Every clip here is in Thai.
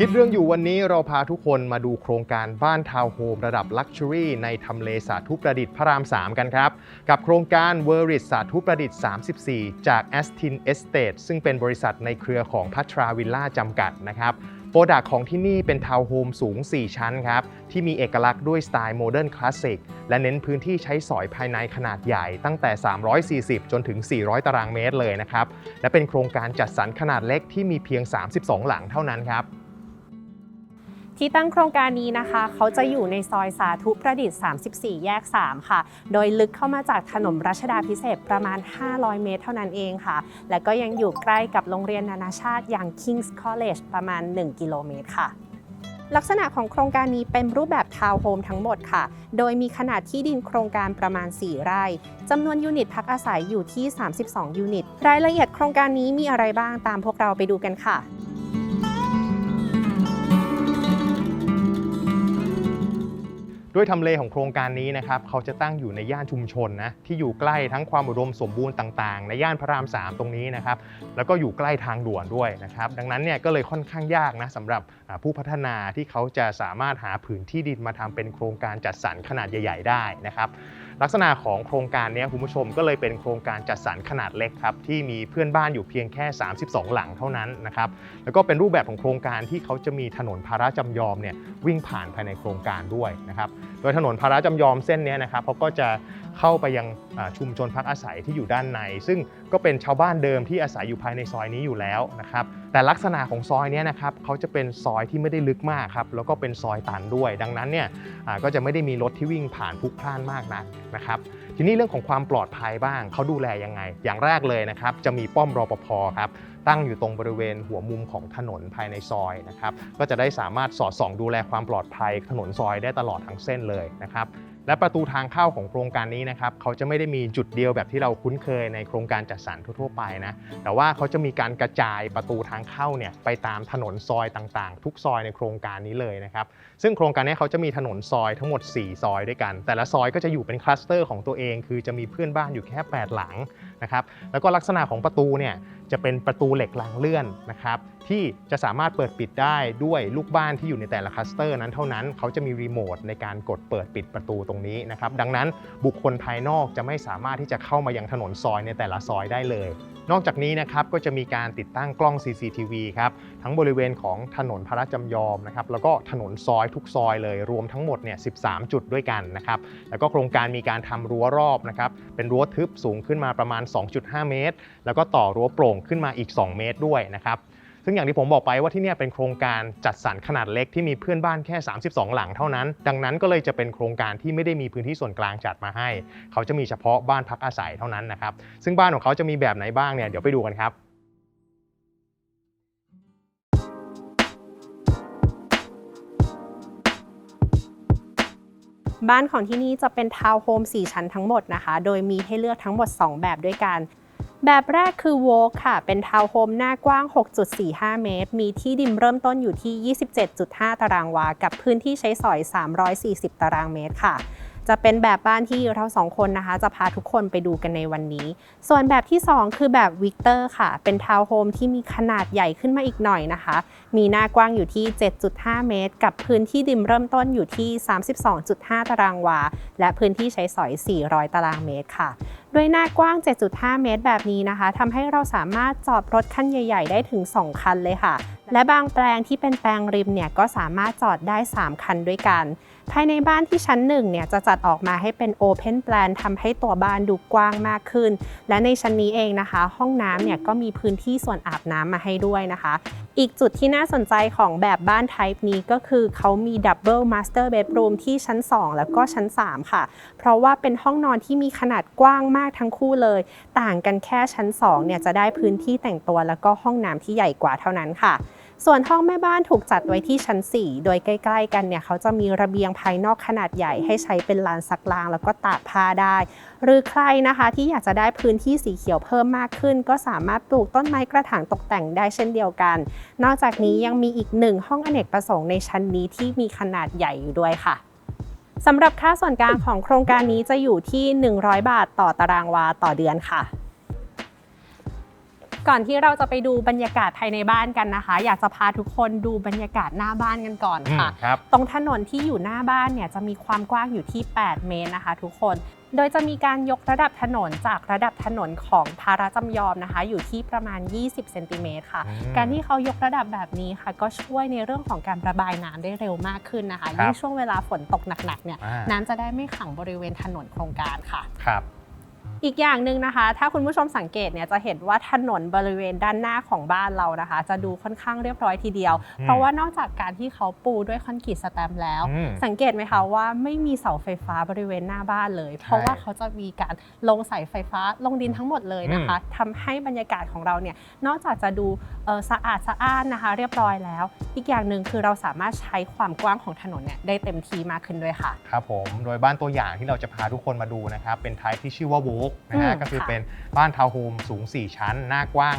คิดเรื่องอยู่วันนี้เราพาทุกคนมาดูโครงการบ้านทาวน์โฮมระดับลักชัวรี่ในทำเลสาธุประดิษฐ์พระราม 3 กันครับ กับโครงการเวอริสสาธุประดิษฐ์ 34 จาก a s t i n Estate ซึ่งเป็นบริษัทในเครือของพัทราวิลล่าจำกัดนะครับโปรดักของที่นี่เป็นทาวน์โฮมสูง 4 ชั้นครับ ที่มีเอกลักษณ์ด้วยสไตล์โมเดิร์นคลาสสิกและเน้นพื้นที่ใช้สอยภายในขนาดใหญ่ ตั้งแต่ 340 จนถึง 400 ตารางเมตรเลยนะครับ และเป็นโครงการจัดสรรขนาดเล็กที่มีเพียง 32 หลังเท่านั้นครับ ที่ตั้งโครงการนี้นะคะ เขาจะอยู่ในซอยสาธุประดิษฐ์ 34 แยก 3 ค่ะ โดยลึกเข้ามาจากถนนรัชดาพิเศษประมาณ 500 เมตรเท่านั้นเองค่ะ และก็ยังอยู่ใกล้กับโรงเรียนนานาชาติอย่าง King's College ประมาณ 1 กิโลเมตรค่ะลักษณะของโครงการนี้เป็นรูปแบบทาวน์โฮมทั้งหมดค่ะ โดยมีขนาดที่ดินโครงการประมาณ 4 ไร่ จำนวนยูนิตพักอาศัยอยู่ที่ 32 ยูนิต รายละเอียดโครงการนี้มีอะไรบ้างตามพวกเราไปดูกันค่ะ ด้วยทำเลของโครงการนี้นะครับเขาจะตั้งอยู่ในย่านชุมชนนะที่อยู่ใกล้ทั้งความอุดมสมบูรณ์ต่างๆ ในย่านพระราม 3 ตรงนี้นะครับแล้วก็อยู่ใกล้ทางด่วนด้วยนะครับดังนั้นเนี่ยก็เลยค่อนข้างยากนะสำหรับผู้พัฒนาที่เขาจะสามารถหาผืนที่ดินมาทำเป็นโครงการจัดสรรขนาดใหญ่ ๆ ได้นะครับ ลักษณะของโครงการนี้คุณผู้ชมก็เลยเป็นโครงการจัดสรรขนาดเล็กครับที่มีเพื่อนบ้านอยู่เพียงแค่ 32 หลังเท่านั้นนะครับแล้วก็เป็นรูปแบบของโครงการที่เขาจะมีถนนพาราจำยอมเนี่ยวิ่งผ่านภายในโครงการด้วยนะครับโดยถนนพาราจำยอมเส้นนี้นะครับเขาก็จะ เข้าไปยังชุมชนพักอาศัยที่อยู่ด้านใน ซึ่งก็เป็นชาวบ้านเดิมที่อาศัยอยู่ภายในซอยนี้อยู่แล้วนะครับแต่ลักษณะของซอยนี้นะครับเขาจะเป็นซอยที่ไม่ได้ลึกมากครับแล้วก็เป็นซอยตันด้วย ดังนั้นเนี่ยก็จะไม่ได้มีรถที่วิ่งผ่านพลุกพล่านมากนักนะครับทีนี้เรื่องของความปลอดภัยบ้างเขาดูแลยังไง อย่างแรกเลยนะครับจะมีป้อมรอปภครับตั้งอยู่ตรงบริเวณหัวมุมของถนนภายในซอยนะครับก็จะได้สามารถสอดส่องดูแลความปลอดภัยถนนซอยได้ตลอดทั้งเส้นเลยนะครับ และประตูทางเข้าของโครงการนี้นะครับเขาจะไม่ได้มีจุดเดียวแบบที่เราคุ้นเคยในโครงการจัดสรรทั่วๆไปนะแต่ว่าเขาจะมีการกระจายประตูทางเข้าเนี่ยไปตามถนนซอยต่างๆ ทุกซอยในโครงการนี้เลยนะครับซึ่งโครงการนี้เขาจะมีถนนซอยทั้งหมด 4 ซอยด้วยกัน แต่ละซอยก็จะอยู่เป็นคลัสเตอร์ของตัวเอง คือจะมีเพื่อนบ้านอยู่แค่ 8 หลังนะครับแล้วก็ลักษณะของประตูเนี่ยจะเป็นประตูเหล็กรางเลื่อนนะครับ ที่จะสามารถเปิดปิดได้ด้วยลูกบ้านที่อยู่ในแต่ละคลัสเตอร์นั้นเท่านั้นเขาจะมีรีโมทในการกดเปิดปิดประตูตรงนี้นะครับดังนั้นบุคคลภายนอกจะไม่สามารถที่จะเข้ามายังถนนซอยในแต่ละซอยได้เลย นอกจากนี้นะครับก็จะมีการติดตั้งกล้อง CCTV ครับทั้งบริเวณของถนนพระราชจำยอมนะครับแล้วก็ถนนซอยทุกซอยเลยรวมทั้งหมดเนี่ย 13 จุดด้วยกันนะครับแล้วก็โครงการมีการทำรั้วรอบนะครับเป็นรั้วทึบสูงขึ้นมาประมาณ 2.5 เมตร แล้วก็ต่อรั้วโปร่งขึ้นมาอีก 2 เมตรด้วยนะครับ ซึ่งอย่างที่ผมบอกไปว่าที่นี่เป็นโครงการจัดสรรขนาดเล็กที่มีเพื่อนบ้านแค่ 32 หลังเท่านั้น ดังนั้นก็เลยจะเป็นโครงการที่ไม่ได้มีพื้นที่ส่วนกลางจัดมาให้ เขาจะมีเฉพาะบ้านพักอาศัยเท่านั้นนะครับ ซึ่งบ้านของเขาจะมีแบบไหนบ้างเนี่ยเดี๋ยวไปดูกันครับบ้านของที่นี่จะเป็นทาวน์โฮม4ชั้นทั้งหมดนะคะ โดยมีให้เลือกทั้งหมด 2 แบบด้วยกัน แบบแรกคือ w o l k ค่ะ เป็นทาวน์โฮมหน้ากว้าง 6.45 เมตร มีที่ดินเริ่มต้นอยู่ที่ 27.5 ตารางวา กับพื้นที่ใช้สอย 340 ตารางเมตรค่ะ จะเป็นแบบบ้านที่เราสองคนนะคะ จะพาทุกคนไปดูกันในวันนี้ ส่วนแบบที่ 2 คือแบบวิกเตอร์ค่ะ เป็นทาวน์โฮมที่มีขนาดใหญ่ขึ้นมาอีกหน่อยนะคะ มีหน้ากว้างอยู่ที่ 7.5 เมตร กับพื้นที่ดินเริ่มต้นอยู่ที่ 32.5 ตารางวา และพื้นที่ใช้สอย 400 ตารางเมตรค่ะด้วยหน้ากว้าง 7.5 เมตรแบบนี้นะคะทำให้เราสามารถจอดรถคันใหญ่ ๆ ได้ถึง 2 คันเลยค่ะ และบางแปลงที่เป็นแปลงริมเนี่ยก็สามารถจอดได้ 3 คันด้วยกัน ภายในบ้านที่ชั้น1เนี่ยจะจัดออกมาให้เป็น Open Plan ทำให้ตัวบ้านดูกว้างมากขึ้น และในชั้นนี้เองนะคะ ห้องน้ำเนี่ยก็มีพื้นที่ส่วนอาบน้ำมาให้ด้วยนะคะ อีกจุดที่น่าสนใจของแบบบ้าน Type นี้ก็คือเขามี Double Master Bedroom ที่ชั้น 2 แล้วก็ชั้น 3 ค่ะ เพราะว่าเป็นห้องนอนที่มีขนาดกว้างมากทั้งคู่เลย ต่างกันแค่ชั้น2เนี่ยจะได้พื้นที่แต่งตัวแล้วก็ห้องน้ำที่ใหญ่กว่าเท่านั้นค่ะ ส่วนห้องแม่บ้านถูกจัดไว้ที่ชั้น 4 โดยใกล้ ๆ กันเนี่ยเขาจะมีระเบียงภายนอกขนาดใหญ่ให้ใช้เป็นลานซักล้าง แล้วก็ตากผ้าได้ หรือใครนะคะที่อยากจะได้พื้นที่สีเขียวเพิ่มมากขึ้น ก็สามารถปลูกต้นไม้กระถางตกแต่งได้เช่นเดียวกัน นอกจากนี้ยังมีอีกหนึ่งห้องอเนกประสงค์ในชั้นนี้ที่มีขนาดใหญ่อยู่ด้วยค่ะสำหรับค่าส่วนกลางของโครงการนี้จะอยู่ที่ 100 บาทต่อตารางวาต่อเดือนค่ะ ก่อนที่เราจะไปดูบรรยากาศภายในบ้านกันนะคะ อยากจะพาทุกคนดูบรรยากาศหน้าบ้านกันก่อนค่ะอืมครับ ตรงถนนที่อยู่หน้าบ้านเนี่ยจะมีความกว้างอยู่ที่ 8 เมตรนะคะ ทุกคน โดยจะมีการยกระดับถนนจากระดับถนนของพาราจำยอมนะคะ อยู่ที่ประมาณ 20 เซนติเมตรค่ะ อืม การที่เขายกระดับแบบนี้ค่ะ ก็ช่วยในเรื่องของการระบายน้ำได้เร็วมากขึ้นนะคะครับยิ่งช่วงเวลาฝนตกหนักๆเนี่ย อ่าน้ำจะได้ไม่ขังบริเวณถนนโครงการค่ะ ครับ อีกอย่างหนึ่งนะคะ ถ้าคุณผู้ชมสังเกตเนี่ยจะเห็นว่าถนนบริเวณด้านหน้าของบ้านเรานะคะ จะดูค่อนข้างเรียบร้อยทีเดียวอืมเพราะว่านอกจากการที่เขาปูด้วยคอนกรีตสแตมป์แล้ว อืมสังเกตไหมคะว่าไม่มีเสาไฟฟ้าบริเวณหน้าบ้านเลย เพราะว่าเขาจะมีการลงสายไฟฟ้าลงดินทั้งหมดเลยนะคะทำให้บรรยากาศของเราเนี่ยนอกจากจะดูเอ่อสะอาดสะอ้านนะคะ เรียบร้อยแล้ว อีกอย่างหนึ่งคือเราสามารถใช้ความกว้างของถนนเนี่ยได้เต็มที่มากขึ้นด้วยค่ะ ครับผม โดยบ้านตัวอย่างที่เราจะพาทุกคนมาดูนะครับ เป็นไทป์ที่ชื่อว่าโวกนะฮะอืมก็คือค่ะเป็นบ้านทาวน์โฮมสูง 4 ชั้น หน้ากว้าง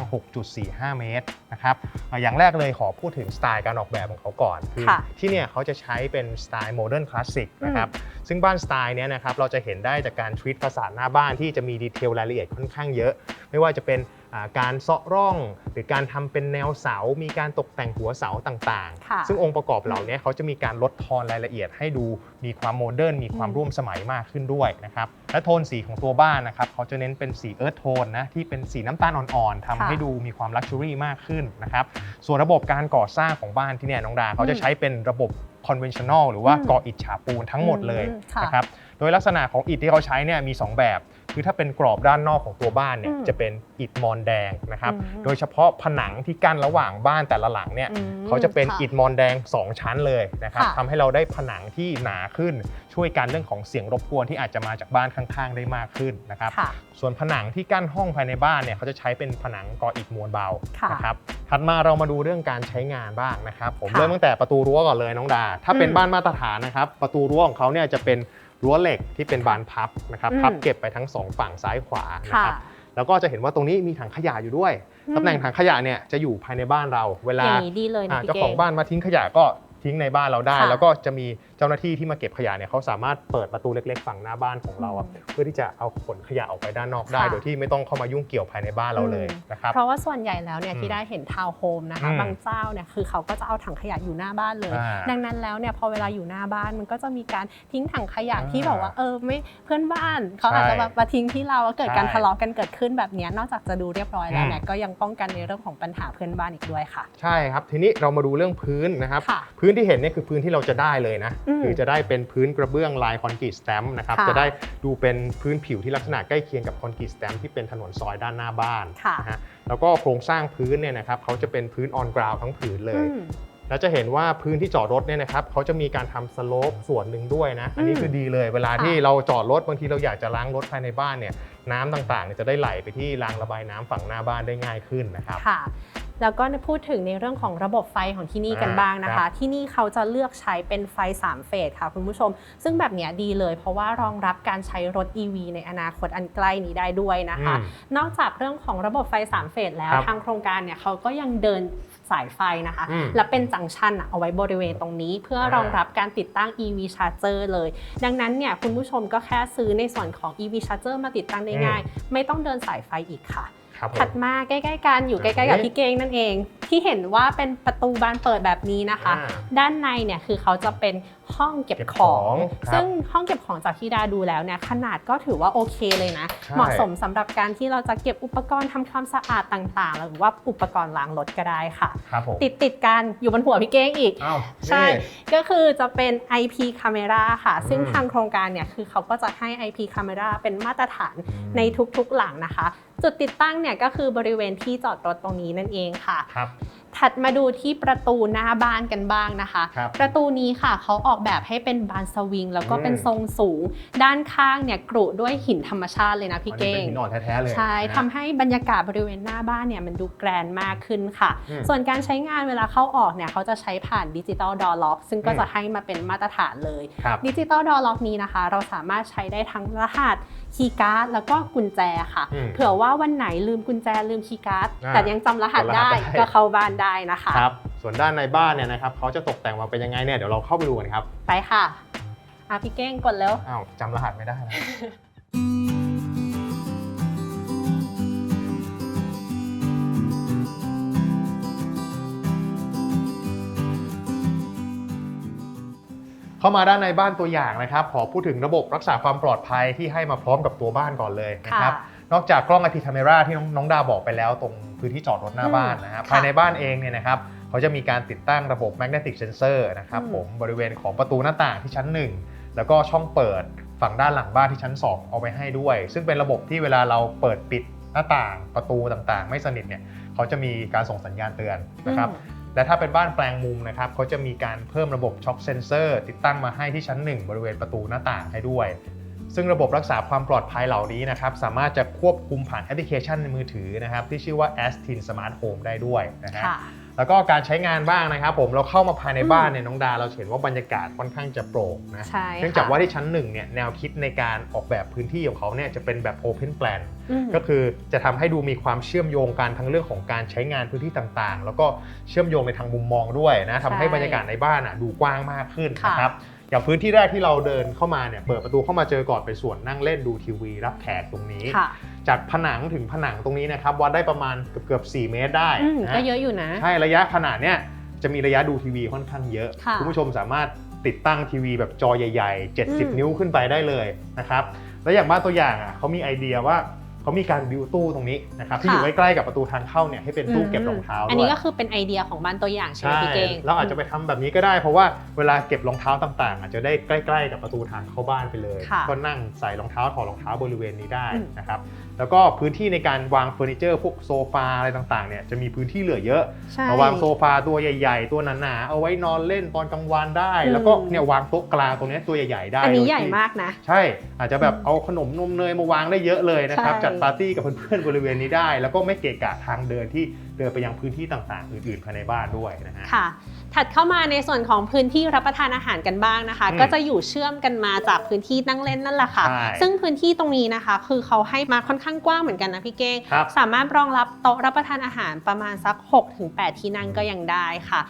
6.45 เมตรนะครับอะอย่างแรกเลยขอพูดถึงสไตล์การออกแบบของเขาก่อนคือค่ะที่เนี่ยเขาจะใช้เป็นสไตล์โมเดิร์นคลาสสิกนะครับซึ่งบ้านสไตล์เนี้ยนะครับเราจะเห็นได้จากการทวีตภาษาหน้าบ้านที่จะมีดีเทลรายละเอียดค่อนข้างเยอะ ไม่ว่าจะเป็นอ่า การเซาะร่อง หรือการทำเป็นแนวเสา มีการตกแต่งหัวเสาต่างค่ะๆซึ่งองค์ประกอบเหล่านี้เขาจะมีการลดทอนรายละเอียดให้ดูมีความโมเดิร์นมีความอืมร่วมสมัยมากขึ้นด้วยนะครับและโทนสีของตัวบ้านนะครับเขาจะเน้นเป็นสีเอิร์ธโทนนะที่เป็นสีน้ำตาลอ่อนๆทำให้ดูมีความลักชัวรี่มากขึ้นนะครับส่วนระบบการก่อสร้างของบ้านที่เนี่ยน้องดาเขาจะใช้เป็นระบบ conventional หรือว่าอืมก่ออิฐฉาบปูนทั้งหมดเลยอืมค่ะนะครับโดยลักษณะของอิฐที่เขาใช้เนี่ยมี 2 แบบ คือถ้าเป็นกรอบด้านนอกของตัวบ้านเนี่ยอืมจะเป็นอิฐมอนแดงนะครับ อืมโดยเฉพาะผนังที่กั้นระหว่างบ้านแต่ละหลังเนี่ยอืมเขาจะเป็นค่ะอิฐมอนแดง 2 ชั้นเลยนะครับค่ะ ทำให้เราได้ผนังที่หนาขึ้น ช่วยกันเรื่องของเสียงรบกวนที่อาจจะมาจากบ้านข้างๆ ได้มากขึ้นนะครับ ค่ะ ส่วนผนังที่กั้นห้องภายในบ้านเนี่ยเขาจะใช้เป็นผนังกออิฐมวลเบาค่ะนะครับถัดมาเรามาดูเรื่องการใช้งานบ้างนะครับ ผมค่ะเริ่มตั้งแต่ประตูรั้วก่อนเลยน้องดา ถ้าเป็นอืมบ้านมาตรฐานนะครับ ประตูรั้วของเขาเนี่ยจะเป็น รั้วเหล็กที่เป็นบานพับนะครับอืมพับเก็บไปทั้งสองฝั่งซ้ายขวานะค่ะครับแล้วก็จะเห็นว่าตรงนี้มีถังขยะอยู่ด้วยอืมตำแหน่งถังขยะเนี่ยจะอยู่ภายในบ้านเราเวลาอย่างนี้ดีเลยอ่านะพี่เจ้าเก่ของบ้านมาทิ้งขยะก็ ทิ้งในบ้านเราได้ ค่ะ แล้วก็จะมีเจ้าหน้าที่ที่มาเก็บขยะเนี่ยเขาสามารถเปิดประตูเล็ก ๆ ฝั่งหน้าบ้านของเราอะอืมเพื่อที่จะเอาขนขยะออกไปด้านนอกได้ ค่ะโดยที่ไม่ต้องเข้ามายุ่งเกี่ยวภายในบ้านเราเลยอืม นะครับ เพราะว่าส่วนใหญ่แล้วเนี่ยอืมที่ได้เห็นทาวน์โฮมนะคะ อืมบางเจ้าเนี่ยคือเขาก็จะเอาถังขยะอยู่หน้าบ้านเลย อ่าดังนั้นแล้วเนี่ยพอเวลาอยู่หน้าบ้านมันก็จะมีการทิ้งถังขยะอ่าที่แบบว่าเออไม่เพื่อนบ้านเขาอาจจะแบบมาทิ้งที่เราแล้วเกิดการใช่ทะเลาะกันเกิดขึ้นแบบเนี้ยนอกจากจะดูเรียบร้อยแล้วอืม เนี่ยก็ยังป้องกันในเรื่องของปัญหาเพื่อนบ้านอีกด้วยค่ะ ใช่ครับ ทีนี้เรามาดูเรื่องพื้นนะครับ ค่ะ พื้นที่เห็นเนี่ยคือพื้นที่เราจะได้เลยนะอืมคือจะได้เป็นพื้นกระเบื้องลายคอนกรีตสแตมป์นะครับค่ะจะได้ดูเป็นพื้นผิวที่ลักษณะใกล้เคียงกับคอนกรีตสแตมป์ที่เป็นถนนซอยด้านหน้าบ้านค่ะนะฮะแล้วก็โครงสร้างพื้นเนี่ยนะครับเขาจะเป็นพื้นออนกราวทั้งผืนเลยอืมแล้วจะเห็นว่าพื้นที่จอดรถเนี่ยนะครับเขาจะมีการทำสโลปส่วนหนึ่งด้วยนะ อันนี้อืมคือดีเลย เวลาค่ะที่เราจอดรถบางทีเราอยากจะล้างรถภายในบ้านเนี่ยน้ำต่างๆเนี่ยจะได้ไหลไปที่รางระบายน้ำฝั่งหน้าบ้านได้ง่ายขึ้นนะครับค่ะ แล้วก็พูดถึงในเรื่องของระบบไฟของที่นี่กันอ่าบ้างนะครัคะบที่นี่เขาจะเลือกใช้เป็นไฟ 3 เฟสค่ะคุณผู้ชม ซึ่งแบบเนี้ยดีเลย เพราะว่ารองรับการใช้รถ EV ในอนาคตอันใกล้นี้ได้ด้วยนะคะอืมนอกจากเรื่องของระบบไฟ 3 เฟสแล้วครับทางโครงการเนี่ยเขาก็ยังเดินสายไฟนะคะอืมและเป็นจังชันอะเอาไว้บริเวณตรงนี้ เพื่อรองรับการติดตั้ง EV charger เลย ดังนั้นเนี่ยคุณผู้ชมก็แค่ซื้อในส่วนของ EV charger มาติดตั้งได้ง่าย ไม่ต้องเดินสายไฟอีกค่ะ ครับผถัดมมาใกล้ๆกันอยู่ใกล้ๆกับเอ๊ะพี่เก้งนั่นเอง ที่เห็นว่าเป็นประตูบานเปิดแบบนี้นะคะอ่าด้านในเนี่ยคือเขาจะเป็น ห้องเก็บเก็บขขอองงครับซึ่งห้องเก็บของจากที่ดาดูแล้วเนี่ยขนาดก็ถือว่าโอเคเลยนะใช่เหมาะสมสำหรับการที่เราจะเก็บอุปกรณ์ทำความสะอาดต่างๆ หรือว่าอุปกรณ์ล้างรถก็ได้ค่ะครับผมติดติดๆกันอยู่บนหัวพี่เก้งอีกอ้าวใช่นี่ก็คือจะเป็น IP camera ค่ะ ซึ่งอืมทางโครงการเนี่ยคือเขาก็จะให้ IP camera เป็นมาตรฐานในทุกๆหลังนะคะ จุดติดตั้งเนี่ยก็คือบริเวณที่จอดรถตรงนี้นั่นเองค่ะครับ ถัดมาดูที่ประตูหน้าบ้านกันบ้างนะคะครับประตูนี้ค่ะเขาออกแบบให้เป็นบานสวิง แล้วก็เป็นอืมทรงสูง ด้านข้างเนี่ยกรุด้วยหินธรรมชาติเลยนะพี่อันนี้เก้เป็นงหินอ่อนแท้ๆเลยใช่นะทำให้บรรยากาศบริเวณหน้าบ้านเนี่ยมันดูแกรนด์มากขึ้นค่ะอืมส่วนการใช้งานเวลาเข้าออกเนี่ยเขาจะใช้ผ่านดิจิตอลดอ r ล็อกซึ่งก็อืมจะให้มาเป็นมาตรฐานเลยครับดิจิตอลดอ r ล็อกนี้นะคะ เราสามารถใช้ได้ทั้งรหัสคีย์การ์ดแล้วก็กุญแจค่ะอืมเผื่อว่าวันไหนลืมกุญแจลืมคีย์การ์ดอ่าแต่ยังจำรหัสจำรหัสได้ได้ก็เข้าบ้านได้นะคะครับส่วนด้านในบ้านเนี่ยนะครับเขาจะตกแต่งมาเป็นยังไงเนี่ยเดี๋ยวเราเข้าไปดูกันครับ ไปค่ะอะพี่เก้งกดแล้วอ้าวจำรหัสไม่ได้แล้ เข้ามาด้านในบ้านตัวอย่างนะครับ ขอพูดถึงระบบรักษาความปลอดภัยที่ให้มาพร้อมกับตัวบ้านก่อนเลยนะครับ นอกจากกล้อง IP camera ที่น้องน้องดาวบอกไปแล้วตรงพื้นที่จอดรถหน้าบ้านนะครับค่ะภายในบ้านเองเนี่ยนะครับเขาจะมีการติดตั้งระบบ magnetic sensor นะครับอืมผมบริเวณของประตูหน้าต่างที่ชั้น 1 แล้วก็ช่องเปิดฝั่งด้านหลังบ้านที่ชั้น 2 เอาไว้ให้ด้วย ซึ่งเป็นระบบที่เวลาเราเปิดปิดหน้าต่างประตูต่างๆ ไม่สนิทเนี่ยเขาจะมีการส่งสัญญาณเตือนนะครับอืม และถ้าเป็นบ้านแปลงมุมนะครับเขาจะมีการเพิ่มระบบช็อคเซนเซอร์ติดตั้งมาให้ที่ชั้น 1 บริเวณประตูหน้าต่างให้ด้วย ซึ่งระบบรักษาความปลอดภัยเหล่านี้นะครับสามารถจะควบคุมผ่านแอปพลิเคชันในมือถือนะครับที่ชื่อว่า a s t i n Smart Home ได้ด้วยนะฮะค่ะ แล้วก็การใช้งานบ้างนะครับผมเราเข้ามาภายในอืมบ้านเนี่ยน้องดาเราเห็นว่าบรรยากาศค่อนข้างจะโปร่งนะใช่เนื่องจากค่ะว่าที่ชั้นหนึ่งเนี่ยแนวคิดในการออกแบบพื้นที่ของเขาเนี่ยจะเป็นแบบ Open Plan อืม ก็คือจะทำให้ดูมีความเชื่อมโยงกันทั้งเรื่องของการใช้งานพื้นที่ต่างๆ แล้วก็เชื่อมโยงในทางมุมมองด้วยนะทำให้ใช่บรรยากาศในบ้านอะดูกว้างมากขึ้นค่ะ นะครับอย่างพื้นที่แรกที่เราเดินเข้ามาเนี่ยเปิดประตูเข้ามาเจอก่อนเป็นส่วนนั่งเล่นดูทีวี รับแขกตรงนี้ ค่ะ จากผนังถึงผนังตรงนี้นะครับวัดได้ประมาณเกือบเกือบ4เมตรได้อืมนะก็เยอะอยู่นะ ใช่ระยะขนาดเนี้ยจะมีระยะดูทีวีค่อนข้างเยอะค่ะณผู้ชมสามารถติดตั้งทีวีแบบจอใหญ่ๆอืม70 นิ้วขึ้นไปได้เลยนะครับแล้วอย่างบ้านตัวอย่างอะเขามีไอเดียว่าเขามีการบิวตู้ตรงนี้นะครับที่อยู่ใกล้ๆกับประตูทางเข้าเนี่ยให้เป็นตู้เก็บรองเท้าอันด้วนี้ยก็คือเป็นไอเดียของบ้านตัวอย่างใช่ไหมใช่พี่เก่ง เราอาจจะไปทำแบบนี้ก็ได้ เพราะว่าเวลาเก็บรองเท้าต่างๆ อาจจะได้ใกล้ ๆ กับประตูทางเข้าบ้านไปเลย ค่ะก็นั่งใส่รองเท้าถอดรองเท้าบริเวณนี้ได้อืมนะครับ แล้วก็พื้นที่ในการวางเฟอร์นิเจอร์พวกโซฟาอะไรต่างๆเนี่ยจะมีพื้นที่เหลือเยอะใช่มาวางโซฟาตัวใหญ่ ๆ ตัวหนาๆเอาไว้นอนเล่นตอนกลางวันได้อืมแล้วก็เนี่ยวางโต๊ะกลางตรงเนี้ยตัวใหญ่ๆได้อันนี้โดยใหญ่ที่มากนะ ใช่อาจจะแบบเอาขนมนมเนยมาวางได้เยอะเลยนะครับใช่จัดปาร์ตี้กับเพื่อนๆบริเวณนี้ได้ แล้วก็ไม่เกะกะทางเดินที่ เดินไปยังพื้นที่ต่างๆ อื่นๆภายในบ้านด้วยนะฮะ ค่ะ ถัดเข้ามาในส่วนของพื้นที่รับประทานอาหารกันบ้างนะคะ อืมก็จะอยู่เชื่อมกันมาจากพื้นที่นั่งเล่นนั่นแหละค่ะ ใช่ซึ่งพื้นที่ตรงนี้นะคะ คือเขาให้มาค่อนข้างกว้างเหมือนกันนะพี่เก้งครับ สามารถรองรับโต๊ะรับประทานอาหารประมาณสัก 6-8 ที่นั่งก็ยังได้ค่ะ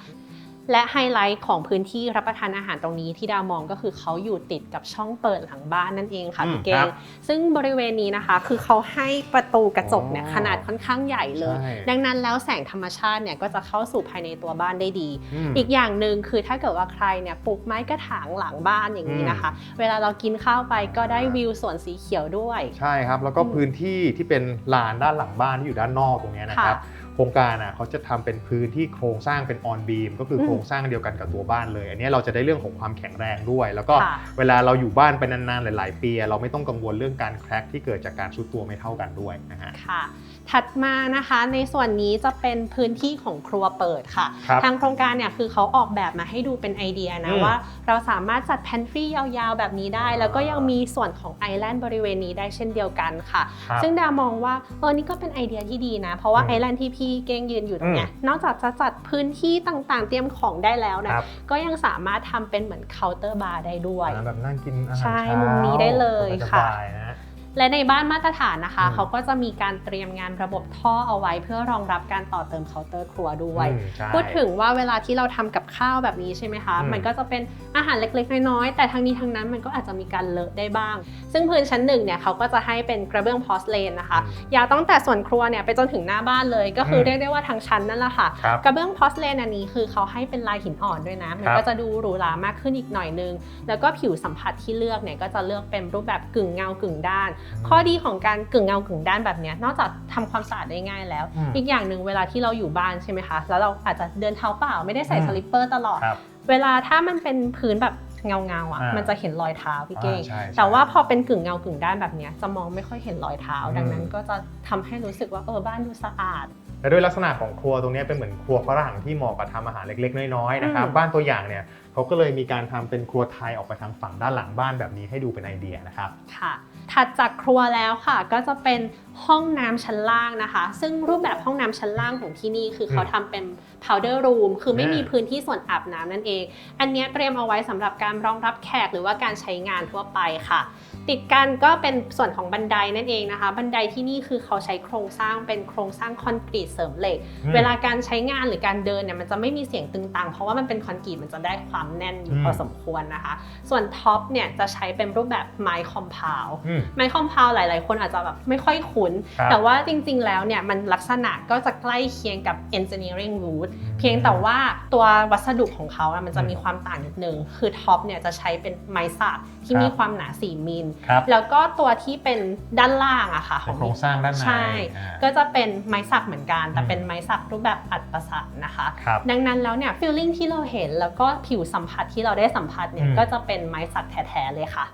และไฮไลท์ของพื้นที่รับประทานอาหารตรงนี้ที่ดาวมองก็คือเขาอยู่ติดกับช่องเปิดหลังบ้านนั่นเองค่ะอืมพี่เก้ครังบซึ่งบริเวณนี้นะคะ คือเขาให้ประตูกระจกเนี่ยอ๋อขนาดค่อนข้างใหญ่เลยใช่ดังนั้นแล้วแสงธรรมชาติเนี่ยก็จะเข้าสู่ภายในตัวบ้านได้ดีมอีกอย่างหนึ่งคือถ้าเกิดว่าใครเนี่ยปลูกไม้กระถางหลังบ้านอย่างนี้นะคะ เวลาเรากินข้าวไปก็ได้วิวสวนสีเขียวด้วย ใช่ครับ แล้วก็อืมพื้นที่ที่เป็นลานด้านหลังบ้านที่อยู่ด้านนอกตรงเนี้ยนะครับ ค่ะโครงการอะเขาจะทำเป็นพื้นที่โครงสร้างเป็นออนบีมก็คืออมโครงสร้างเดียวกันกับตัวบ้านเลย อันนี้เราจะได้เรื่องของความแข็งแรงด้วย แล้วก็ค่ะเวลาเราอยู่บ้านไปนานๆหลาย ๆ ปี เราไม่ต้องกังวลเรื่องการแครกที่เกิดจากการชุดตัวไม่เท่ากันด้วยนะฮะค่ะ ถัดมานะคะในส่วนนี้จะเป็นพื้นที่ของครัวเปิดค่ะครับทางโครงการเนี่ยคือเขาออกแบบมาให้ดูเป็นไอเดียนะอืมว่า เราสามารถจัดแพนทรียาวๆแบบนี้ได้ แล้วก็ยังมีส่วนของไอแลนด์บริเวณนี้ได้เช่นเดียวกันค่ะครับซึ่งดามองว่าเออนี่ก็เป็นไอเดียที่ดีนะ เพราะว่าอืมไอแลนด์ที่พี่เก้งยืนอยู่ตรงเนี้ยนอกจากจะจัดพื้นที่ต่างๆ เตรียมของได้แล้วนะครับก็ยังสามารถทำเป็นเหมือนเคาน์เตอร์บาร์ได้ด้วยอ่าแบบนั่งกินอาหารใช่เช้ามุมนี้ได้เลยสค่ะบายๆนะ และในบ้านมาตรฐานนะคะอืมเขาก็จะมีการเตรียมงานระบบท่อเอาไว้ เพื่อรองรับการต่อเติมเคาน์เตอร์ครัวด้วยอืมใช่พูดถึงว่าเวลาที่เราทำกับข้าวแบบนี้ใช่ไหมคะอืมมันก็จะเป็นอาหารเล็กๆ น้อยๆแต่ทั้งนี้ทั้งนั้นมันก็อาจจะมีการเลอะได้บ้าง ซึ่งพื้นชั้นหนึ่งเนี่ยเขาก็จะให้เป็นกระเบื้องพอสเลนนะคะอืมยาวตั้งแต่ส่วนครัวเนี่ยไปจนถึงหน้าบ้านเลย ก็คืออมเรียกได้ว่าทั้งชั้นนั่นแหละค่ะครับกระเบื้องพอสเลนอันนี้คือเขาให้เป็นลายหินอ่อนด้วยนะมันครับก็จะดูหรูหรามากขึ้นอีกหน่อยนึง แล้วก็ผิวสัมผัสที่เลือกเนี่ยก็จะเลือกเป็นรูปแบบกึ่งเงากึ่งด้านข้อดีของการกึ่งเงากึ่งด้านแบบเนี้ยนอกจากทำความสะอาดได้ง่ายแล้วอืมอีกอย่างหนึ่งเวลาที่เราอยู่บ้านใช่ไหมคะ แล้วเราอาจจะเดินเท้าเปล่าไม่ได้ใส่อืมสลิปเปอร์ตลอดครับเวลาถ้ามันเป็นพื้นแบบเงาเงาๆอะอ่ามัมันจะเห็นรอยเท้าพี่เก้งอ่าใช่ใช่แต่ว่าพอเป็นกึ่งเงากึ่งด้านแบบเนี้ยจะมองไม่ค่อยเห็นรอยเท้าอืมดังนั้นก็จะทำให้รู้สึกว่าเออบ้านดูสะอาดและด้วยลักษณะของครัวตรงนี้เป็นเหมือนครัวฝรั่งที่เหมาะกับทำอาหารเล็กๆ น้อยๆนะครับอืมบ้านตัวอย่างเนี่ยเขาก็เลยมีการทำเป็นครัวไทยออกไปทางฝั่งด้านหลังบ้านแบบนี้ให้ดูเป็นไอเดียนะครับค่ะ ถัดจากครัวแล้วค่ะ ก็จะเป็น ห้องน้ำชั้นล่างนะคะ ซึ่งรูปแบบห้องน้ำชั้นล่างของที่นี่คือเขาทำเป็น powder room คือไม่มีอ่าพื้นที่ส่วนอาบน้ำนั่นเอง อันเนี้ยเตรียมเอาไว้สำหรับการรองรับแขกหรือว่าการใช้งานทั่วไปค่ะ ติดกันก็เป็นส่วนของบันไดนั่นเองนะคะ บันไดที่นี่คือเขาใช้โครงสร้างเป็นโครงสร้างคอนกรีตเสริมเหล็กอืมเวลาการใช้งานหรือการเดินเนี่ยมันจะไม่มีเสียงตึงตังเพราะว่ามันเป็นคอนกรีตมันจะได้ความแน่นอยู่อืมพอสมควรนะคะ ส่วนท็อปเนี่ยจะใช้เป็นรูปแบบไม้คอมเพลอืมไม้คอมเพลหลาย ๆ คนอาจจะแบบไม่ค่อยคุ้นครับแต่ว่าจริงๆ แล้วเนี่ยมันลักษณะก็จะใกล้เคียงกับ engineering wood เพียงแต่ว่าตัววัสดุของเขาอะมันจะมีความต่างนิดนึง คือท็อปเนี่ยจะใช้เป็นไม้สักที่ครับมีความหนา 4 มิลครับแล้วก็ตัวที่เป็นด้านล่างอะค่ะเป็นโครงสร้างด้านในใช่อ่าก็จะเป็นไม้สักเหมือนกัน แต่อืมเป็นไม้สักรูปแบบอัดประสานนะคะครับดังนั้นแล้วเนี่ยฟีลลิ่งที่เราเห็นแล้วก็ผิวสัมผัสที่เราได้สัมผัสเนี่ยอืมก็จะเป็นไม้สักแท้ๆเลยค่ะ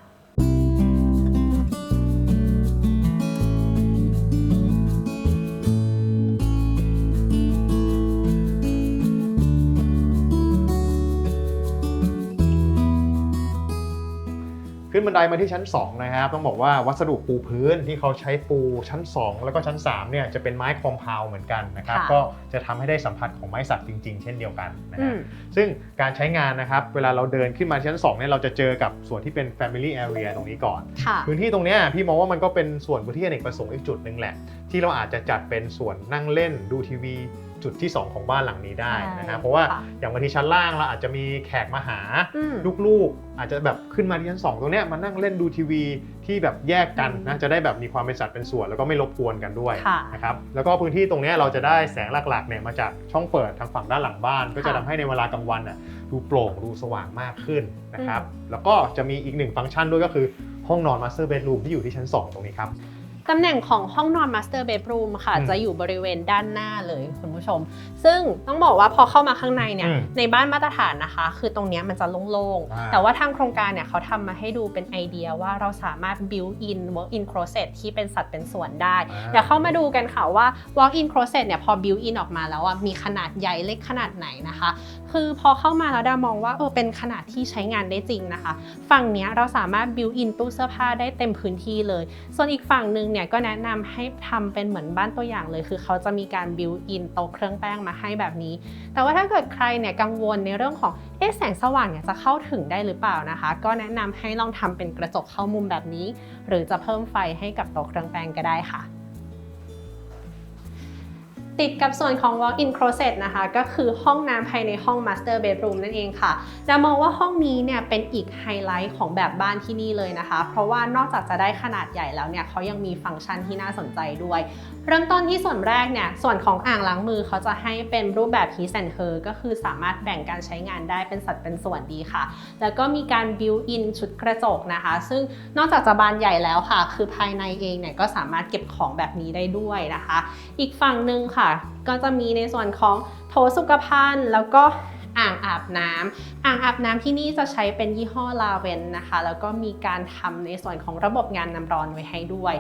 ขึ้นบันไดมาที่ชั้น 2 นะครับ ต้องบอกว่าวัสดุปูพื้นที่เขาใช้ปูชั้น 2 แล้วก็ชั้น3เนี่ยจะเป็นไม้คอมเพลเหมือนกันนะครับ ค่ะก็จะทำให้ได้สัมผัสของไม้สักจริง ๆ เช่นเดียวกันนะอืฮะมซึ่งการใช้งานนะครับ เวลาเราเดินขึ้นมาชั้น2เนี่ยเราจะเจอกับส่วนที่เป็น Family Area ตรงนี้ก่อน ค่ะ พื้นที่ตรงเนี้ยพี่มองว่ามันก็เป็นส่วนพื้นที่อเนกประสงค์อีกจุดหนึ่งแหละ ที่เราอาจจะจัดเป็นส่วนนั่งเล่นดูทีวี จุดที่ 2 ของบ้านหลังนี้ได้นะฮะใช่เพราะว่าค่ะอย่างบางทีชั้นล่างเราอาจจะมีแขกมาหาอืมลูกๆ อาจจะแบบขึ้นมาที่ชั้น2ตรงเนี้ยมานั่งเล่นดูทีวีที่แบบแยกกันนะจะได้แบบมีความเป็นสัดเป็นส่วน แล้วก็ไม่รบกวนกันด้วยค่ะนะครับแล้วก็พื้นที่ตรงเนี้ยเราจะได้แสงหลักๆเนี่ยมาจากช่องเปิดทางฝั่งด้านหลังบ้าน ก็จะค่ะทำให้ในเวลากลางวันน่ะดูโปร่งดูสว่างมากขึ้นนะครับแล้วก็จะมีอีกหนึ่งฟังก์ชันด้วยก็คือห้องนอน Master Bedroom ที่อยู่ที่ชั้น 2 ตรงนี้ครับ ตำแหน่งของห้องนอน Master Bedroom ค่ะ อืมจะอยู่บริเวณด้านหน้าเลยคุณผู้ชม ซึ่งต้องบอกว่าพอเข้ามาข้างในเนี่ย อืมในบ้านมาตรฐานนะคะ คือตรงเนี้ยมันจะโล่งอ่า ๆ แต่ว่าทางโครงการเนี่ยเขาทำมาให้ดูเป็นไอเดียว่าเราสามารถ build in work in closet ที่เป็นสัดเป็นส่วนได้อ่าเดี๋ยวเข้ามาดูกันค่ะว่า walk in closet เนี่ยพอ build in ออกมาแล้วอะมีขนาดใหญ่เล็กขนาดไหนนะคะ คือพอเข้ามาแล้วดามองว่าเออเป็นขนาดที่ใช้งานได้จริงนะคะ ฝั่งเนี้ยเราสามารถ build in ตู้เสื้อผ้าได้เต็มพื้นที่เลย ส่วนอีกฝั่งหนึ่งเนี่ยก็แนะนำให้ทำเป็นเหมือนบ้านตัวอย่างเลย คือเขาจะมีการ build in โต๊ะเครื่องแป้งมาให้แบบนี้ แต่ว่าถ้าเกิดใครเนี่ยกังวลในเรื่องของเอ๊ะแสงสว่างเนี่ยจะเข้าถึงได้หรือเปล่านะคะ ก็แนะนำให้ลองทำเป็นกระจกเข้ามุมแบบนี้ หรือจะเพิ่มไฟให้กับโต๊ะเครื่องแป้งก็ได้ค่ะ ติดกับส่วนของ walk-in closet นะคะ ก็คือห้องน้ำภายในห้อง master bedroom นั่นเองค่ะ จะมองว่าห้องนี้เนี่ยเป็นอีกไฮไลท์ของแบบบ้านที่นี่เลยนะคะ เพราะว่านอกจากจะได้ขนาดใหญ่แล้วเนี่ยเขายังมีฟังก์ชันที่น่าสนใจด้วย เริ่มต้นที่ส่วนแรกเนี่ย ส่วนของอ่างล้างมือเขาจะให้เป็นรูปแบบ His and Her ก็คือสามารถแบ่งการใช้งานได้เป็นสัดเป็นส่วนดีค่ะ แล้วก็มีการ built in ชุดกระจกนะคะ ซึ่งนอกจากจะบานใหญ่แล้วค่ะ คือภายในเองเนี่ยก็สามารถเก็บของแบบนี้ได้ด้วยนะคะ อีกฝั่งหนึ่งค่ะก็จะมีในส่วนของโถสุขภัณฑ์แล้วก็อ่างอาบน้ำอ่างอาบน้ำที่นี่จะใช้เป็นยี่ห้อลาเวนนะคะ แล้วก็มีการทำในส่วนของระบบงานน้ำร้อนไว้ให้ด้วย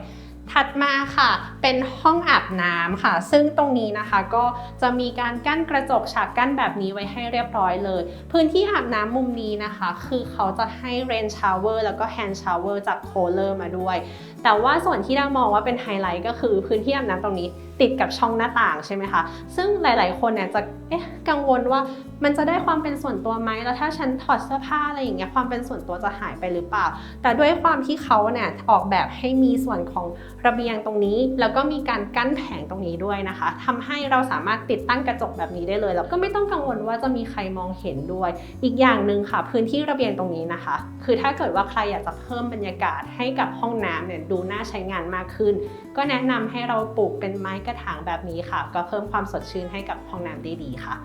ถัดมาค่ะ เป็นห้องอาบน้ำค่ะ ซึ่งตรงนี้นะคะก็จะมีการกั้นกระจกฉากกั้นแบบนี้ไว้ให้เรียบร้อยเลย พื้นที่อาบน้ำมุมนี้นะคะ คือเขาจะให้ rain shower แล้วก็ hand shower จากโคเลอร์มาด้วย แต่ว่าส่วนที่เรามองว่าเป็นไฮไลท์ก็คือพื้นที่อาบน้ำตรงนี้ติดกับช่องหน้าต่างใช่ไหมคะ ซึ่งหลาย ๆ คนเนี่ยจะเอ๊ะกังวลว่ามันจะได้ความเป็นส่วนตัวไหมแล้วถ้าฉันถอดเสื้อผ้าอะไรอย่างเงี้ยความเป็นส่วนตัวจะหายไปหรือเปล่า แต่ด้วยความที่เขาเนี่ยออกแบบให้มีส่วนของระเบียงตรงนี้ แล้วก็มีการกั้นแผงตรงนี้ด้วยนะคะทำให้เราสามารถติดตั้งกระจกแบบนี้ได้เลย แล้วก็ไม่ต้องกังวลว่าจะมีใครมองเห็นด้วย อีกอย่างหนึ่งค่ะ พื้นที่ระเบียงตรงนี้นะคะ คือถ้าเกิดว่าใครอยากจะเพิ่มบรรยากาศให้กับห้องน้ำเนี่ยดูน่าใช้งานมากขึ้น ก็แนะนำให้เราปลูกเป็นไม้กระถางแบบนี้ค่ะ ก็เพิ่มความสดชื่นให้กับห้องน้ำได้ดีค่ะ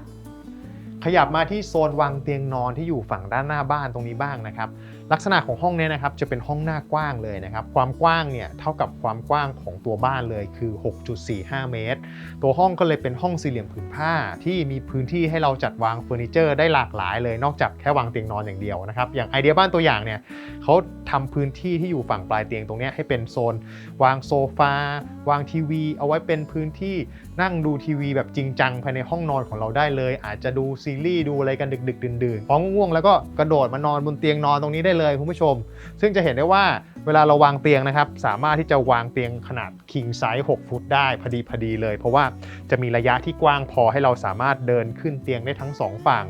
ขยับมาที่โซนวางเตียงนอนที่อยู่ฝั่งด้านหน้าบ้านตรงนี้บ้างนะครับ ลักษณะของห้องเนี้นะครับจะเป็นห้องหน้ากว้างเลยนะครับ ความกว้างเนี่ยเท่ากับความกว้างของตัวบ้านเลยคือ 6.45 เมตร ตัวห้องก็เลยเป็นห้องสี่เหลี่ยมผืนผ้าที่มีพื้นที่ให้เราจัดวางเฟอร์นิเจอร์ได้หลากหลายเลย นอกจากแค่วางเตียงนอนอย่างเดียวนะครับ อย่างไอเดียบ้านตัวอย่างเนี่ยเขาทำพื้นที่ที่อยู่ฝั่งปลายเตียงตรงนี้ให้เป็นโซน วางโซฟา วางทีวี เอาไว้เป็นพื้นที่นั่งดูทีวีแบบจริงจังภายในห้องนอนของเราได้เลย อาจจะดูซีรีส์ดูอะไรกันดึกๆ ดื่นๆพอง่วงแล้วก็กระโดดมานอนบนเตียงนอนตรงนี้ได้เลยคุณผู้ชม ซึ่งจะเห็นได้ว่าเวลาเราวางเตียงนะครับ สามารถที่จะวางเตียงขนาด king size 6 ฟุตได้พอดีพอดีเลย เพราะว่าจะมีระยะที่กว้างพอให้เราสามารถเดินขึ้นเตียงได้ทั้งสองฝั่ง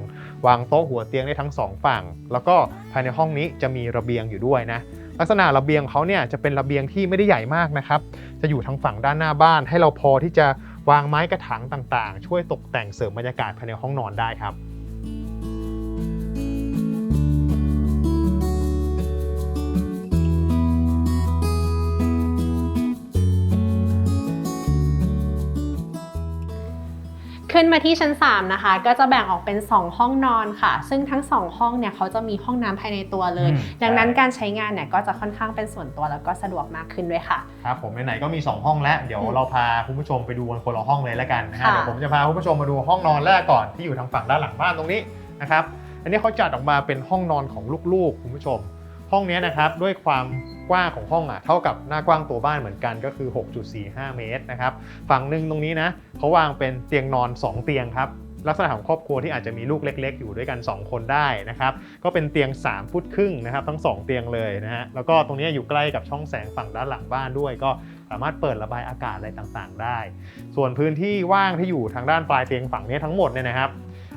วางโต๊ะหัวเตียงได้ทั้งสองฝั่ง แล้วก็ภายในห้องนี้จะมีระเบียงอยู่ด้วยนะลักษณะระเบียงเขาเนี่ยจะเป็นระเบียงที่ไม่ได้ใหญ่มากนะครับ จะอยู่ทางฝั่งด้านหน้าบ้าน ให้เราพอที่จะวางไม้กระถางต่างๆ ช่วยตกแต่งเสริมบรรยากาศภายในห้องนอนได้ครับ ขึ้นมาที่ชั้น 3 นะคะ ก็จะแบ่งออกเป็น 2 ห้องนอนค่ะ ซึ่งทั้ง 2 ห้องเนี่ยเขาจะมีห้องน้ำภายในตัวเลยอืมดังนั้นใช่การใช้งานเนี่ยก็จะค่อนข้างเป็นส่วนตัวแล้วก็สะดวกมากขึ้นด้วยค่ะ ครับผมไหนๆก็มี 2 ห้องแล้ว เดี๋ยวอืมเราพาคุณผู้ชมไปดูกันคนละห้องเลยแล้วกันนะฮะค่ะเดี๋ยวผมจะพาคุณผู้ชมมาดูห้องนอนแรกก่อนที่อยู่ทางฝั่งด้านหลังบ้านตรงนี้นะครับ อันนี้เขาจัดออกมาเป็นห้องนอนของลูกๆคุณผู้ชม ห้องเนี้ยนะครับด้วยความ กว้างของห้องอะเท่ากับหน้ากว้างตัวบ้านเหมือนกันก็คือ 6.45 เมตรนะครับฝั่งหนึ่งตรงนี้นะเขาวางเป็นเตียงนอน 2 เตียงครับลักษณะของครอบครัวที่อาจจะมีลูกเล็ก ๆ อยู่ด้วยกัน 2 คนได้นะครับ ก็เป็นเตียง 3 ฟุตครึ่งนะครับ ทั้ง 2 เตียงเลยนะฮะ แล้วก็ตรงนี้อยู่ใกล้กับช่องแสงฝั่งด้านหลังบ้านด้วย ก็สามารถเปิดระบายอากาศอะไรต่างๆ ได้ ส่วนพื้นที่ว่างที่อยู่ทางด้านปลายเตียงฝั่งนี้ทั้งหมดเนี่ยนะครับ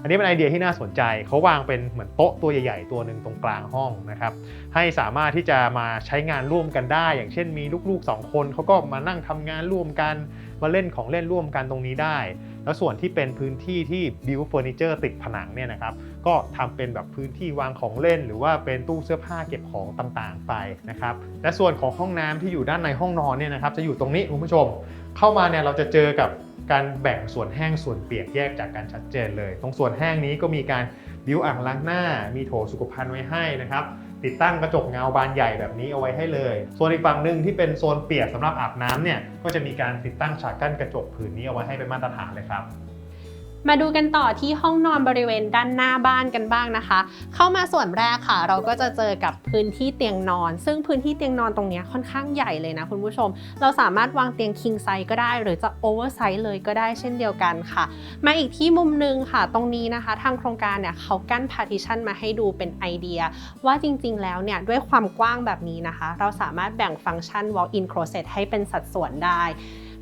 อันนี้เป็นไอเดียที่น่าสนใจเขาวางเป็นเหมือนโต๊ะตัวใหญ่ ๆ ตัวหนึ่งตรงกลางห้องนะครับให้สามารถที่จะมาใช้งานร่วมกันได้ อย่างเช่นมีลูกๆ 2 คนเขาก็มานั่งทำงานร่วมกัน มาเล่นของเล่นร่วมกันตรงนี้ได้ แล้วส่วนที่เป็นพื้นที่ที่บิวเฟอร์นิเจอร์ติดผนังเนี่ยนะครับก็ทำเป็นแบบพื้นที่วางของเล่น หรือว่าเป็นตู้เสื้อผ้าเก็บของต่างๆไปนะครับและส่วนของห้องน้ำที่อยู่ด้านในห้องนอนเนี่ยนะครับจะอยู่ตรงนี้คุณผู้ชม เข้ามาเนี่ยเราจะเจอกับ การแบ่งส่วนแห้งส่วนเปียกแยกจากกันชัดเจนเลย ตรงส่วนแห้งนี้ก็มีการบิวอ่างล้างหน้า มีโถสุขภัณฑ์ไว้ให้นะครับติดตั้งกระจกเงาบานใหญ่แบบนี้เอาไว้ให้เลย ส่วนอีกฝั่งหนึ่งที่เป็นโซนเปียกสำหรับอาบน้ำเนี่ยก็จะมีการติดตั้งฉากกั้นกระจกผืนนี้เอาไว้ให้เป็นมาตรฐานเลยครับ มาดูกันต่อที่ห้องนอนบริเวณด้านหน้าบ้านกันบ้างนะคะ เข้ามาส่วนแรกค่ะ เราก็จะเจอกับพื้นที่เตียงนอน ซึ่งพื้นที่เตียงนอนตรงนี้ค่อนข้างใหญ่เลยนะคุณผู้ชม เราสามารถวางเตียง king size ก็ได้ หรือจะ oversize เลยก็ได้เช่นเดียวกันค่ะ มาอีกที่มุมหนึงค่ะ ตรงนี้นะคะ ทางโครงการเนี่ยเขากั้น partition มาให้ดูเป็นไอเดีย ว่าจริงๆแล้วเนี่ยด้วยความกว้างแบบนี้นะคะ เราสามารถแบ่งฟังก์ชัน walk-in closet ให้เป็นสัดส่วนได้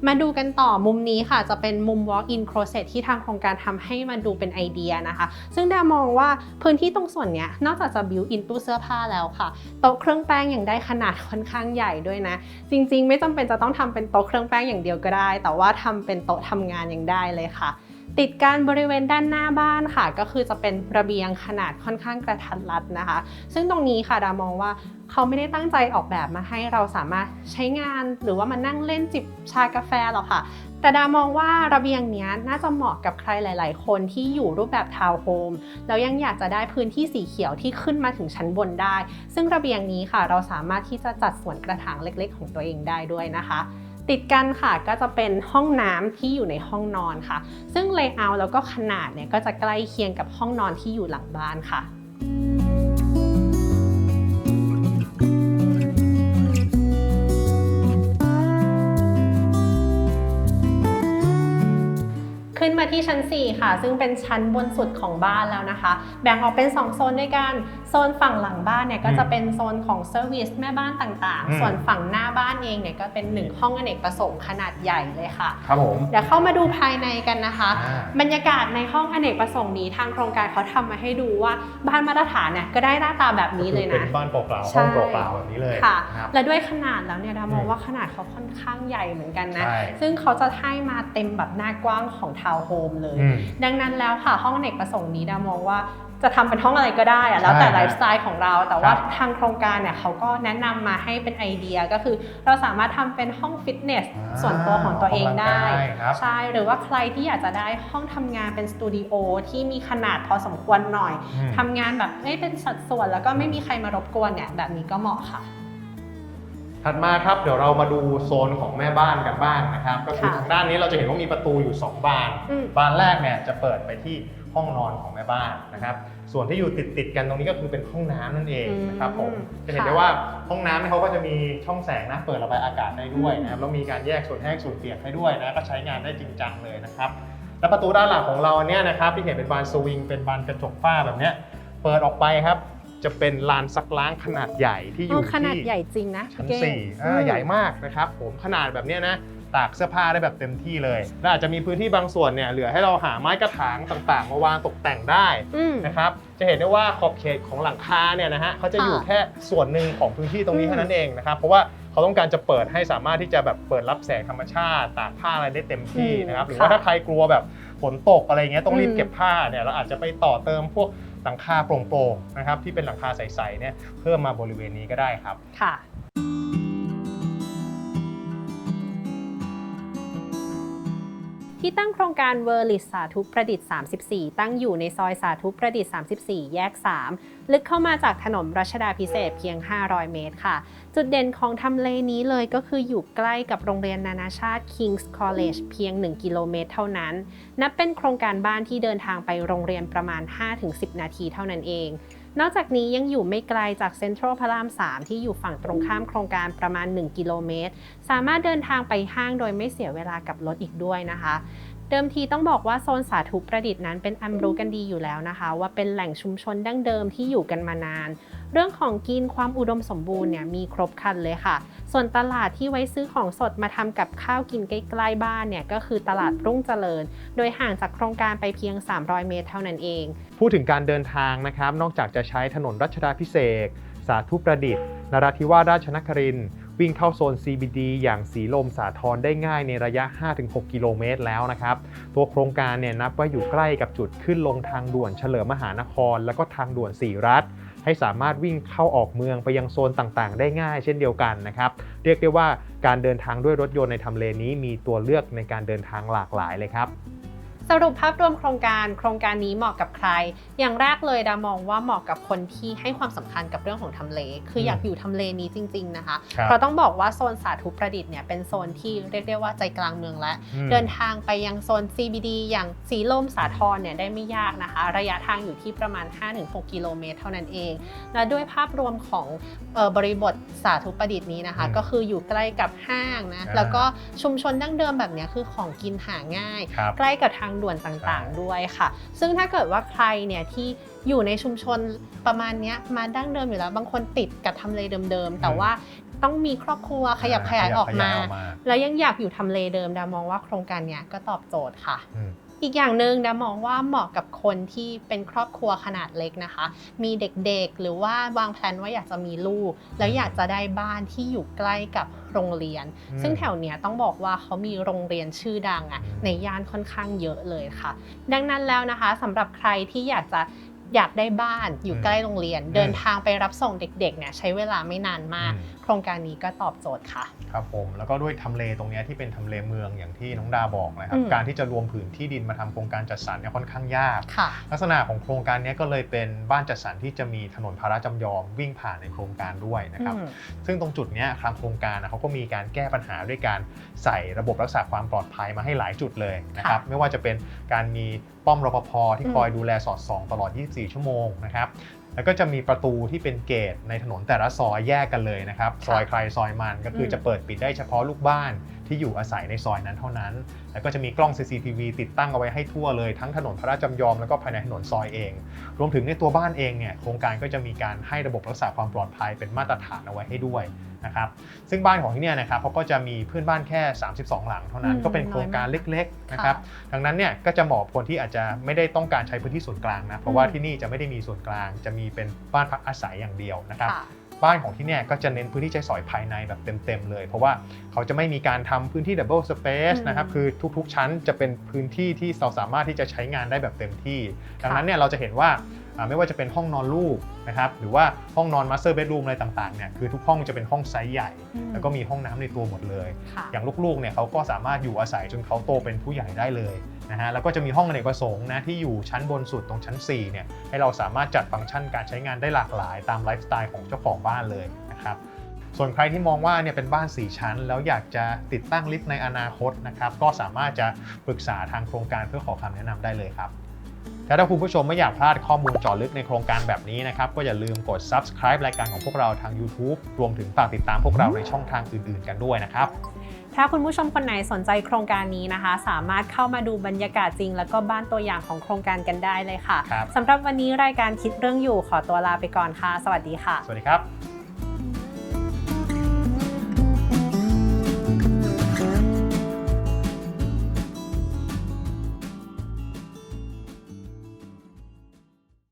มาดูกันต่อมุมนี้ค่ะ จะเป็นมุม walk-in closet ที่ทางโครงการทำให้มันดูเป็นไอเดียนะคะ ซึ่งดามองว่าพื้นที่ตรงส่วนนี้นอกจากจะ built in ตู้เสื้อผ้าแล้วค่ะ โต๊ะเครื่องแป้งยังได้ขนาดค่อนข้างใหญ่ด้วยนะ จริงๆ ไม่จำเป็นจะต้องทำเป็นโต๊ะเครื่องแป้งอย่างเดียวก็ได้ แต่ว่าทำเป็นโต๊ะทำงานยังได้เลยค่ะ ติดกันบริเวณด้านหน้าบ้านค่ะ ก็คือจะเป็นระเบียงขนาดค่อนข้างกระทัดรัดนะคะ ซึ่งตรงนี้ค่ะดามองว่าเขาไม่ได้ตั้งใจออกแบบมาให้เราสามารถใช้งานหรือว่ามานั่งเล่นจิบชากาแฟหรอกค่ะแต่ดามองว่าระเบียงนี้น่าจะเหมาะกับใครหลาย ๆ คนที่อยู่รูปแบบทาวน์โฮมแล้วยังอยากจะได้พื้นที่สีเขียวที่ขึ้นมาถึงชั้นบนได้ ซึ่งระเบียงนี้ค่ะ เราสามารถที่จะจัดสวนกระถางเล็ก ๆ ของตัวเองได้ด้วยนะคะ ติดกันค่ะก็จะเป็นห้องน้ำที่อยู่ในห้องนอนค่ะ ซึ่งเลเยอร์แล้วก็ขนาดเนี่ยก็จะใกล้เคียงกับห้องนอนที่อยู่หลังบ้านค่ะขึ้นมาที่ชั้น 4 ค่ะ ซึ่งเป็นชั้นบนสุดของบ้านแล้วนะคะ แบ่งออกเป็น 2 โซนด้วยกันโซนฝั่งหลังบ้านเนี่ยก็จะเป็นโซนของเซอร์วิสแม่บ้านต่างอืมๆส่วนฝั่งหน้าบ้านเองเนี่ยก็เป็น1ห้องอเนกประสงค์ขนาดใหญ่เลยค่ะ ครับผม เดี๋ยวเข้ามาดูภายในกันนะคะอ่าบรรยากาศในห้องอเนกประสงค์นี้ทางโครงการเขาทำมาให้ดูว่าบ้านมาตรฐานเนี่ยก็ได้หน้าตาแบบนี้เลยเป็นะนบ้านเปล่าๆใช่ห้องเปล่าๆแบบนี้เลยค่ะนะครับและด้วยขนาดแล้วเนี่ยดามองอืมว่าขนาดเขาค่อนข้างใหญ่เหมือนกันนะใช่ซึ่งเขาจะให้มาเต็มแบบหน้ากว้างของทาวน์โฮมเลยอืมดังนั้นแล้วค่ะห้องอเนกประสงค์นี้ดามองว่า จะทำเป็นห้องอะไรก็ได้อะแล้วแต่ใช่ไลฟ์สไตล์ของเรา แต่ว่าครับทางโครงการเนี่ยเขาก็แนะนำมาให้เป็นไอเดียก็คือ เราสามารถทำเป็นห้องฟิตเนสอ่าส่วนตัวของตัวเองได้ออกกำลังกายครับใช่หรือว่าใครที่อยากจะได้ห้องทำงานเป็นสตูดิโอที่มีขนาดพอสมควรหน่อยอืมทำงานแบบไม่เป็นสัดส่วน แล้วก็ไม่มีใครมารบกวนเนี่ยแบบนี้ก็เหมาะค่ะถัดมาครับเดี๋ยวเรามาดูโซนของแม่บ้านกันบ้างนะครับ ก็คือค่ะทางด้านนี้เราจะเห็นว่ามีประตูอยู่ 2 บานอืมบานแรกเนี่ยจะเปิดไปที่ ห้องนอนของแม่บ้านนะครับ ส่วนที่อยู่ติดติดๆกันตรงนี้ก็คือเป็นห้องน้ำนั่นเองนะครับผมอืมจะเห็นค่ะได้ว่าห้องน้ำเนี่ยเขาก็จะมีช่องแสงนะเปิดระบายอากาศได้ด้วยนะครับแล้วมีการแยกส่วนแห้งส่วนเปียกให้ด้วยนะก็ใช้งานได้จริงจังเลยนะครับและประตูด้านหลังของเราเนี่ยนะครับที่เห็นเป็นบานสวิงเป็นบานกระจกฝ้าแบบเนี้ยเปิดออกไปครับจะเป็นลานซักล้างขนาดใหญ่ที่อเอยู่อขนาดที่ใหญ่จริงนะชั้นเก้งสี่อ่าอืมใหญ่มากนะครับผมขนาดแบบเนี้ยนะ ตากเสื้อผ้าได้แบบเต็มที่เลยและอาจจะมีพื้นที่บางส่วนเนี่ยเหลือให้เราหาไม้กระถางต่างๆ มาวางตกแต่งได้อืม นะครับจะเห็นได้ว่าขอบเขตของหลังคาเนี่ยนะฮะเขาจะอยู่ค่ะแค่ส่วนหนึ่งของพื้นที่ตรงนี้อืม เท่านั้นเองนะครับเพราะว่าเขาต้องการจะเปิดให้สามารถที่จะแบบเปิดรับแสงธรรมชาติตากผ้าอะไรได้เต็มที่นะครับหรือว่าถ้าใครกลัวแบบฝนตกอะไรเงี้ยต้องรีบเก็บผ้าเนี่ยเราอาจจะไปต่อเติมพวกหลังคาโปร่งๆนะครับที่เป็นหลังคาใสๆเนี่ยเพิ่มมาบริเวณนี้ก็ได้ครับ ค่ะ ที่ตั้งโครงการเวอร์ลิสสาธุประดิษฐ์ 34 ตั้งอยู่ในซอยสาธุประดิษฐ์ 34 แยก 3 ลึกเข้ามาจากถนนรัชดาพิเศษเพียง 500 เมตรค่ะ จุดเด่นของทำเลนี้เลยก็คืออยู่ใกล้กับโรงเรียนนานาชาติ King's College เพียง 1 กิโลเมตรเท่านั้น นับเป็นโครงการบ้านที่เดินทางไปโรงเรียนประมาณ 5-10 นาทีเท่านั้นเอง นอกจากนี้ยังอยู่ไม่ไกลจากเซ็นทรัลพระราม 3 ที่อยู่ฝั่งตรงข้ามโครงการประมาณ 1 กิโลเมตร สามารถเดินทางไปห้างโดยไม่เสียเวลากับรถอีกด้วยนะคะ เดิมทีต้องบอกว่าโซนสาธุประดิษฐ์นั้นเป็นอันรู้กันดีอยู่แล้วนะคะ ว่าเป็นแหล่งชุมชนดั้งเดิมที่อยู่กันมานาน เรื่องของกินความอุดมสมบูรณ์เนี่ยมีครบครันเลยค่ะ ส่วนตลาดที่ไว้ซื้อของสดมาทำกับข้าวกินใกล้ๆบ้านเนี่ยก็คือตลาดรุ่งเจริญ โดยห่างจากโครงการไปเพียง 300 เมตรเท่านั้นเอง พูดถึงการเดินทางนะครับ นอกจากจะใช้ถนนรัชดาพิเศษ สาธุประดิษฐ์นราธิวาสราชนครินทร์ วิ่งเข้าโซน CBD อย่างสีลมสาทรได้ง่ายในระยะ 5-6 กิโลเมตรแล้วนะครับ ตัวโครงการเนี่ยนับว่าอยู่ใกล้กับจุดขึ้นลงทางด่วนเฉลิมมหานคร แล้วก็ทางด่วนสีรัฐ ให้สามารถวิ่งเข้าออกเมืองไปยังโซนต่างๆ ได้ง่ายเช่นเดียวกันนะครับ เรียกได้ว่าการเดินทางด้วยรถยนต์ในทำเลนี้มีตัวเลือกในการเดินทางหลากหลายเลยครับ สรุปภาพรวมโครงการโครงการนี้เหมาะกับใคร อย่างแรกเลยดามองว่าเหมาะกับคนที่ให้ความสำคัญกับเรื่องของทำเล คืออยากอยู่ทำเลนี้จริง ๆ นะคะครับเพราะต้องบอกว่าโซนสาธุประดิษฐ์เนี่ยเป็นโซนที่เรียกได้ว่าใจกลางเมืองและ เดินทางไปยังโซน CBD อย่างสีลมสาทรเนี่ยได้ไม่ยากนะคะ ระยะทางอยู่ที่ประมาณ 5-6 กิโลเมตรเท่านั้นเอง และด้วยภาพรวมของเอ่อบริบทสาธุประดิษฐ์นี้นะคะอืมก็คืออยู่ใกล้กับห้างนะอ่าแล้วก็ชุมชนดั้งเดิมแบบเนี้ยคือของกินหาง่ายครับใกล้กับทางด่วนต่างใช่ๆด้วยค่ะ ซึ่งถ้าเกิดว่าใครเนี่ยที่อยู่ในชุมชนประมาณเนี้ยมาดั้งเดิมอยู่แล้วบางคนติดกับทำเลเดิมๆ แต่ว่าต้องมีครอบครัวขยับขยายออกมาขยับขยายแล้วยังอยากอยู่ทำเลเดิมดามองว่าโครงการเนี้ยก็ตอบโจทย์ค่ะ อืมอีกอย่างหนึ่งดามองว่าเหมาะกับคนที่เป็นครอบครัวขนาดเล็กนะคะ มีเด็กๆ หรือว่าวางแผนว่าอยากจะมีลูก แล้วอยากจะได้บ้านที่อยู่ใกล้กับโรงเรียนอืมซึ่งแถวเนี้ยต้องบอกว่าเขามีโรงเรียนชื่อดังอะอืมในย่านค่อนข้างเยอะเลยค่ะ ดังนั้นแล้วนะคะสำหรับใครที่อยากจะ อยากได้บ้านอยู่ใกล้โรงเรียน เดินทางไปรับส่งเด็กๆเนี่ยใช้เวลาไม่นานมากอืมโครงการนี้ก็ตอบโจทย์ค่ะ ครับผมแล้วก็ด้วยทำเลตรงเนี้ยที่เป็นทำเลเมืองอย่างที่น้องดาบอกนะครับอืมการที่จะรวมผืนที่ดินมาทำโครงการจัดสรรเนี่ยค่อนข้างยากค่ะลักษณะของโครงการเนี้ยก็เลยเป็นบ้านจัดสรรที่จะมีถนนพาราจำยอมวิ่งผ่านในโครงการด้วยนะครับอืมซึ่งตรงจุดเนี้ยทางโครงการนะเขาก็มีการแก้ปัญหาด้วยการใส่ระบบรักษาความปลอดภัยมาให้หลายจุดเลยนะครับค่ะไม่ว่าจะเป็นการมีป้อมรปภที่อืมคอยดูแลสอดส่องตลอด 24 4 ชั่วโมงนะครับแล้วก็จะมีประตูที่เป็นเกตในถนนแต่ละซอยแยกกันเลยนะครับ ซอยใครซอยมันก็คือจะเปิดปิดได้เฉพาะลูกบ้าน ที่อยู่อาศัยในซอยนั้นเท่านั้น แล้วก็จะมีกล้อง CCTV ติดตั้งเอาไว้ให้ทั่วเลยทั้งถนนพระราชจำยอมแล้วก็ภายในถนนซอยเอง รวมถึงในตัวบ้านเองเนี่ยโครงการก็จะมีการให้ระบบรักษาความปลอดภัยเป็นมาตรฐานเอาไว้ให้ด้วยนะครับซึ่งบ้านของที่เนี่ยนะครับเขาก็จะมีเพื่อนบ้านแค่ 32 หลังเท่านั้นอืมก็เป็นโครงการเล็กๆนะครับค่ะดังนั้นเนี่ยก็จะเหมาะกับคนที่อาจจะไม่ได้ต้องการใช้พื้นที่ส่วนกลางนะเพราะว่าอืมที่นี่จะไม่ได้มีส่วนกลางจะมีเป็นบ้านพักอาศัยอย่างเดียวนะครับค่ะ บ้านของที่เนี่ยก็จะเน้นพื้นที่ใช้สอยภายในแบบเต็มๆเลย เพราะว่าเขาจะไม่มีการทำพื้นที่ดับเบิลสเปซอืมนะครับคือทุกๆ ชั้นจะเป็นพื้นที่ที่เราสามารถที่จะใช้งานได้แบบเต็มที่ ดังนั้นเนี่ยเราจะเห็นว่าอ่า ไม่ว่าจะเป็นห้องนอนลูกนะครับหรือว่าห้องนอนมาสเตอร์เบดรูมอะไรต่างๆเนี่ยคือทุกห้องจะเป็นห้องไซส์ใหญ่อืมแล้วก็มีห้องน้ำในตัวหมดเลยค่ะอย่างลูกๆเนี่ยเขาก็สามารถอยู่อาศัยจนเขาโตเป็นผู้ใหญ่ได้เลยนะฮะแล้วก็จะมีห้องอเนกประสงค์นะที่อยู่ชั้นบนสุดตรงชั้น4เนี่ยให้เราสามารถจัดฟังก์ชันการใช้งานได้หลากหลาย ตามไลฟ์สไตล์ของเจ้าของบ้านเลยนะครับส่วนใครที่มองว่าเนี่ยเป็นบ้าน 4 ชั้น แล้วอยากจะติดตั้งลิฟต์ในอนาคตนะครับก็สามารถจะปรึกษาทางโครงการเพื่อขอคำแนะนำได้เลยครับ และถ้าคุณผู้ชมไม่อยากพลาดข้อมูลเจาะลึกในโครงการแบบนี้นะครับ ก็อย่าลืมกด subscribe รายการของพวกเราทาง YouTube รวมถึงฝากติดตามพวกเราในช่องทางอื่น ๆ กันด้วยนะครับ ถ้าคุณผู้ชมคนไหนสนใจโครงการนี้นะคะ สามารถเข้ามาดูบรรยากาศจริง แล้วก็บ้านตัวอย่างของโครงการกันได้เลยค่ะครับ สำหรับวันนี้รายการคิดเรื่องอยู่ขอตัวลาไปก่อนค่ะ สวัสดีค่ะ สวัสดีครับ